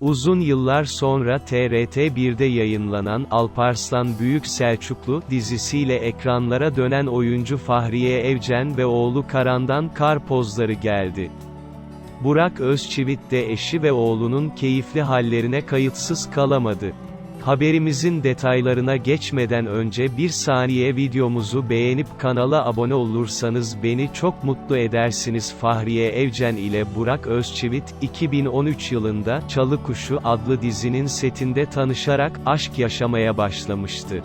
Uzun yıllar sonra TRT1'de yayınlanan Alparslan Büyük Selçuklu dizisiyle ekranlara dönen oyuncu Fahriye Evcen ve oğlu Karan'dan kar pozları geldi. Burak Özçivit de eşi ve oğlunun keyifli hallerine kayıtsız kalamadı. Haberimizin detaylarına geçmeden önce bir saniye videomuzu beğenip kanala abone olursanız beni çok mutlu edersiniz. Fahriye Evcen ile Burak Özçivit, 2013 yılında Çalı Kuşu adlı dizinin setinde tanışarak aşk yaşamaya başlamıştı.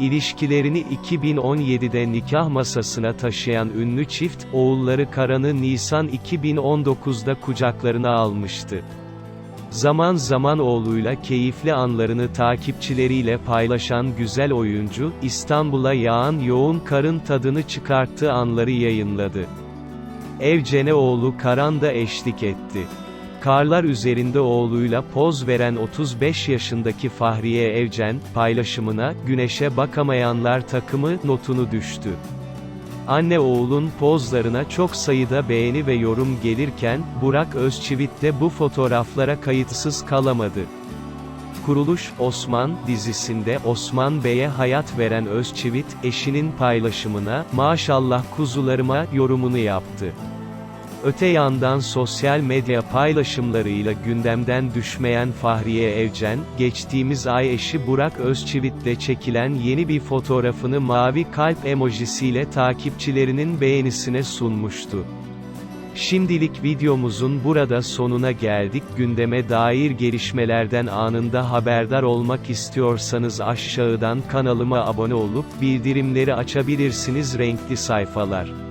İlişkilerini 2017'de nikah masasına taşıyan ünlü çift, oğulları Karan'ı Nisan 2019'da kucaklarına almıştı. Zaman zaman oğluyla keyifli anlarını takipçileriyle paylaşan güzel oyuncu, İstanbul'a yağan yoğun karın tadını çıkarttığı anları yayınladı. Evcene oğlu Karan da eşlik etti. Karlar üzerinde oğluyla poz veren 35 yaşındaki Fahriye Evcen, paylaşımına, güneşe bakamayanlar takımı, notunu düştü. Anne oğlun pozlarına çok sayıda beğeni ve yorum gelirken, Burak Özçivit de bu fotoğraflara kayıtsız kalamadı. Kuruluş, Osman, dizisinde Osman Bey'e hayat veren Özçivit, eşinin paylaşımına, maşallah kuzularıma, yorumunu yaptı. Öte yandan sosyal medya paylaşımlarıyla gündemden düşmeyen Fahriye Evcen, geçtiğimiz ay eşi Burak Özçivit'le çekilen yeni bir fotoğrafını mavi kalp emojisiyle takipçilerinin beğenisine sunmuştu. Şimdilik videomuzun burada sonuna geldik. Gündeme dair gelişmelerden anında haberdar olmak istiyorsanız aşağıdan kanalıma abone olup bildirimleri açabilirsiniz renkli sayfalar.